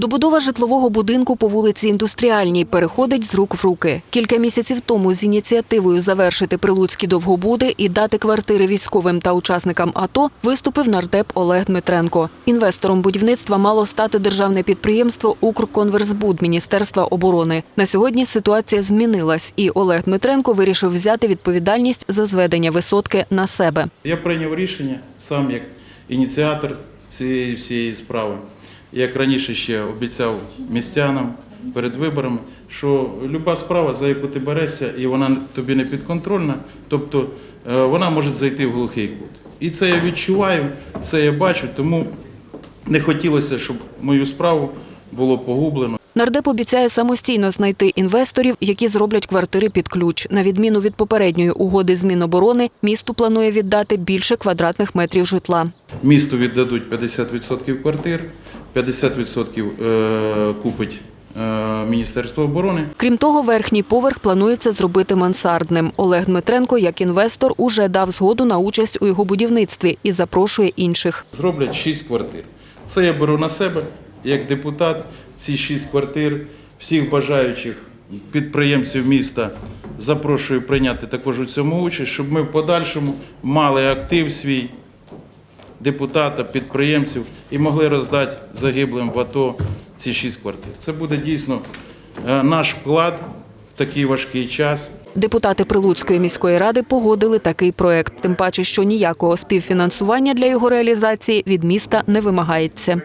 Добудова житлового будинку по вулиці Індустріальній переходить з рук в руки. Кілька місяців тому з ініціативою завершити прилуцькі довгобуди і дати квартири військовим та учасникам АТО виступив нардеп Олег Дмитренко. Інвестором будівництва мало стати державне підприємство «Укрконверсбуд» Міністерства оборони. На сьогодні ситуація змінилась, і Олег Дмитренко вирішив взяти відповідальність за зведення висотки на себе. Я прийняв рішення сам як ініціатор цієї всієї справи. Як раніше ще обіцяв містянам перед виборами, що люба справа, за яку ти берешся, і вона тобі не підконтрольна, тобто е, вона може зайти в глухий кут. І це я відчуваю, це я бачу, тому не хотілося, щоб мою справу було погублено. Нардеп обіцяє самостійно знайти інвесторів, які зроблять квартири під ключ. На відміну від попередньої угоди з Міноборони, місту планує віддати більше квадратних метрів житла. Місту віддадуть 50% квартир, 50% е, купить е, Міністерство оборони. Крім того, верхній поверх планується зробити мансардним. Олег Дмитренко, як інвестор, уже дав згоду на участь у його будівництві і запрошує інших. Зроблять 6 квартир. Це я беру на себе як депутат. Ці 6 квартир всіх бажаючих підприємців міста запрошую прийняти також у цьому участь, щоб ми в подальшому мали актив свій депутата, підприємців і могли роздати загиблим в АТО ці шість квартир. Це буде дійсно е, наш вклад в такий важкий час. Депутати Прилуцької міської ради погодили такий проект, тим паче, що ніякого співфінансування для його реалізації від міста не вимагається.